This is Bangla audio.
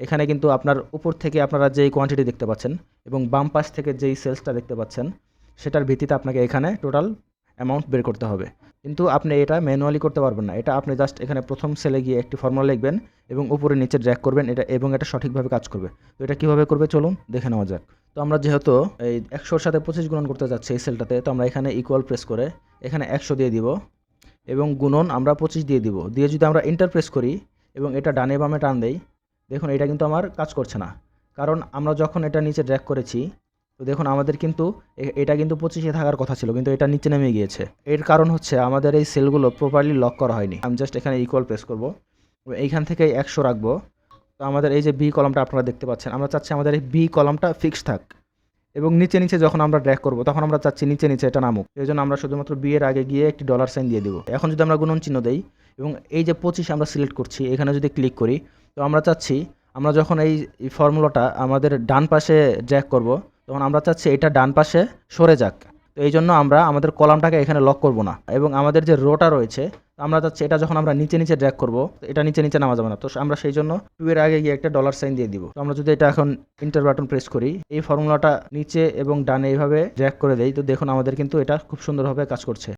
এখানে কিন্তু আপনার উপর থেকে আপনারা যেই কোয়ান্টিটি দেখতে পাচ্ছেন এবং বাম পাশ থেকে যেই সেলসটা দেখতে পাচ্ছেন, সেটার ভিত্তিতে আপনাকে এখানে টোটাল অ্যামাউন্ট বের করতে হবে। কিন্তু আপনি এটা ম্যানুয়ালি করতে পারবেন না। এটা আপনি জাস্ট এখানে প্রথম সেলে গিয়ে একটি ফর্মুলা লিখবেন এবং উপরে নিচে ড্র্যাগ করবেন এটা এবং এটা সঠিকভাবে কাজ করবে। তো এটা কীভাবে করবে চলুন দেখে নেওয়া যাক। তো আমরা যেহেতু এই একশোর সাথে পঁচিশ গুণন করতে যাচ্ছি এই সেলটাতে তো আমরা এখানে ইকুয়াল প্রেস করে এখানে একশো দিয়ে দিব এবং গুণন আমরা পঁচিশ দিয়ে দিব। দিয়ে যদি আমরা ইন্টার প্রেস করি এবং এটা ডানে বামে টান দেই দেখুন, এটা কিন্তু আমার কাজ করছে না। কারণ আমরা যখন এটা নিচে ড্র্যাক করেছি, তো দেখুন, আমাদের কিন্তু এটা কিন্তু পঁচিশে থাকার কথা ছিল, কিন্তু এটা নিচে নেমে গিয়েছে। এর কারণ হচ্ছে, আমাদের এই সেলগুলো প্রপারলি লক করা হয়নি। আমি জাস্ট এখানে ইকুয়াল প্রেস করব। এইখান থেকে একশো রাখব। তো আমাদের এই যে বি কলমটা আপনারা দেখতে পাচ্ছেন, আমরা চাচ্ছি আমাদের এই বি কলমটা ফিক্স থাক। এবং নিচে নিচে যখন আমরা ড্র্যাক করব, তখন আমরা চাচ্ছি নিচে নিচে এটা নামুক। এই জন্য আমরা শুধুমাত্র বিয়ের আগে গিয়ে একটি ডলার সাইন দিয়ে দেবো। এখন যদি আমরা গুণন চিহ্ন দেই, এবং এই যে পঁচিশ আমরা সিলেক্ট করছি, এখানে যদি ক্লিক করি তো আমরা চাচ্ছি, আমরা যখন এই ফর্মুলাটা আমাদের ডান পাশে ড্র্যাগ করব, তখন আমরা চাচ্ছি এটা ডান পাশে সরে যাক। তো এই জন্য আমরা আমাদের কলামটাকে এখানে লক করব না। এবং আমাদের যে রোটা রয়েছে আমরা চাচ্ছি এটা যখন আমরা নিচে নিচে ড্র্যাগ করব এটা নিচে নিচে নামা যাবে না। তো আমরা সেই জন্য টু এর আগে গিয়ে একটা ডলার সাইন দিয়ে দিব। তো আমরা যদি এটা এখন ইন্টার বাটন প্রেস করি, এই ফর্মুলাটা নিচে এবং ডানে এইভাবে ড্র্যাক করে দেই, তো দেখুন আমাদের কিন্তু এটা খুব সুন্দরভাবে কাজ করছে।